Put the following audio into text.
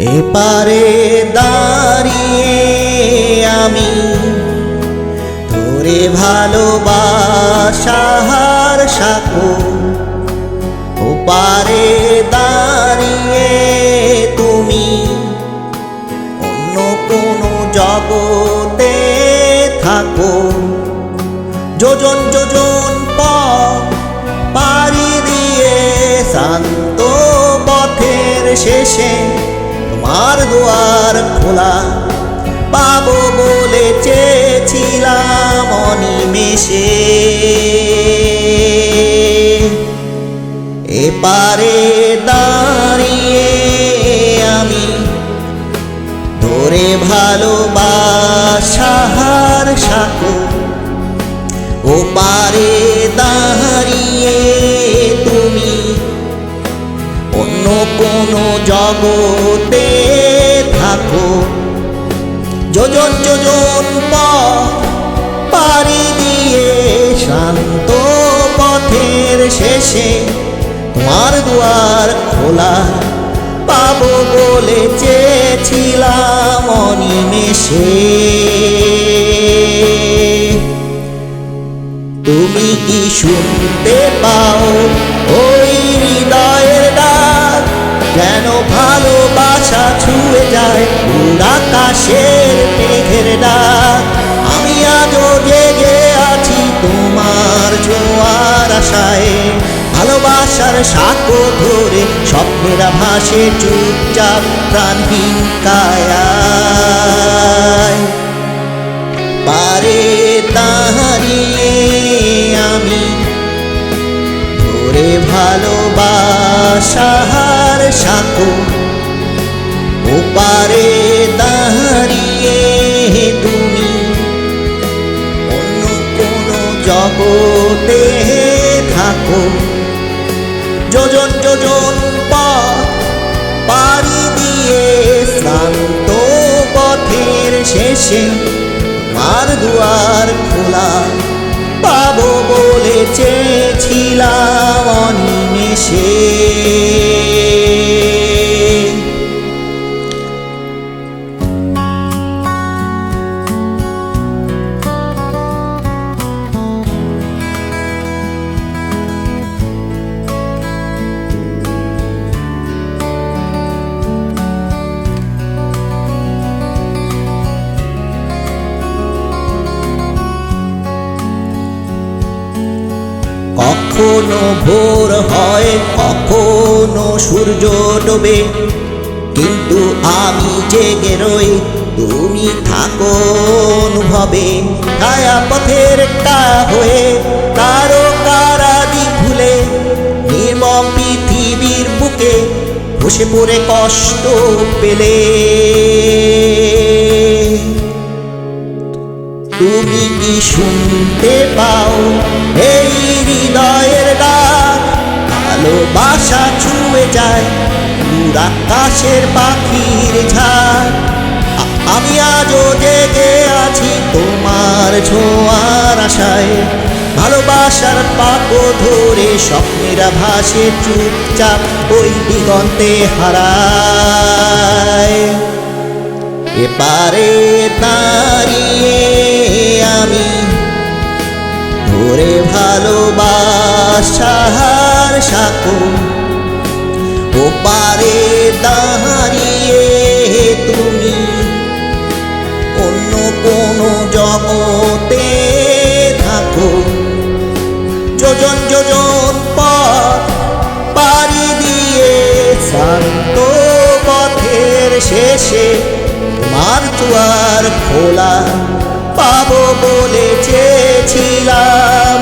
এপারে দাঁড়িয়ে আমি তোরে ভালোবাসার সাকো। ওপারে দাঁড়িয়ে তুমি অন্য কোনো জগতে থাকো। যোজন যোজন পথ পাড়ি দিয়ে শান্ত পথের শেষে তোমার দুয়ার খোলা। পাবো বলে চেয়েছিলাম অনিমেষে। এপারে দাঁড়িয়ে আমি ধরে ভালোবাসার সাকো। ও পারে দাঁড়িয়ে তুমি অন্য কোনো জগতে যোজন যোজন পাড়ি দিয়ে শান্ত পথের শেষে তোমার দুয়ার খোলা পাবো বলে চেয়েছিলাম অনিমেষে। তুমি কি শুনতে পাও ওই হৃদয়ের ডাক? যেন ভালোবাসা ছুঁয়ে যায় মেঘের ডাক আমি আজও জেগে আছি তোমার ছোঁয়ার আশায়। ভালোবাসার সাঁকো ধরে স্বপ্নেরা ভাসে চুপচাপ প্রাণহীন কায়ায়। পারে দাঁড়িয়ে আমি, ধরে ভালোবাসার সাঁকো। ও পারে যোজন পাড়ি দিয়ে শান্ত পথের শেষে আর দুয়ার খোলা পাবো বলে চেয়েছিলাম অনিমেষে। কখনো ভোর হয়, কখনো সূর্য ডোবে। কিন্তু আমি জেগে রই, তুমি থাকো অনুভবে। ছায়া পথের কা হয়ে কারও কারাদি ভুলে নির্মম পৃথিবীর বুকে বসে পড়ে কষ্ট পেলে। তুমি কি শুনতে পাও? এই ভালোবাসা ছুঁয়ে যায় দূর আকাশের পাখির আ- আমি আজও জেগে আছি তোমার ছোঁয়ার আশায়। ভালোবাসার পাপো ধরে স্বপ্নেরা ভাসে চুপচাপ ওই দিগন্তে হারায়। এপারে দাঁড়িয়ে আমি ধরে ভালোবাসার সাকো। ও পারে দাঁড়িয়ে তুমি, অন্য কোনো জগতে থাকো। যোজন যোজন পথ পাড়ি দিয়ে শান্ত পথের শেষে তোমার দুয়ার খোলা পাবো বলে চেয়েছিলাম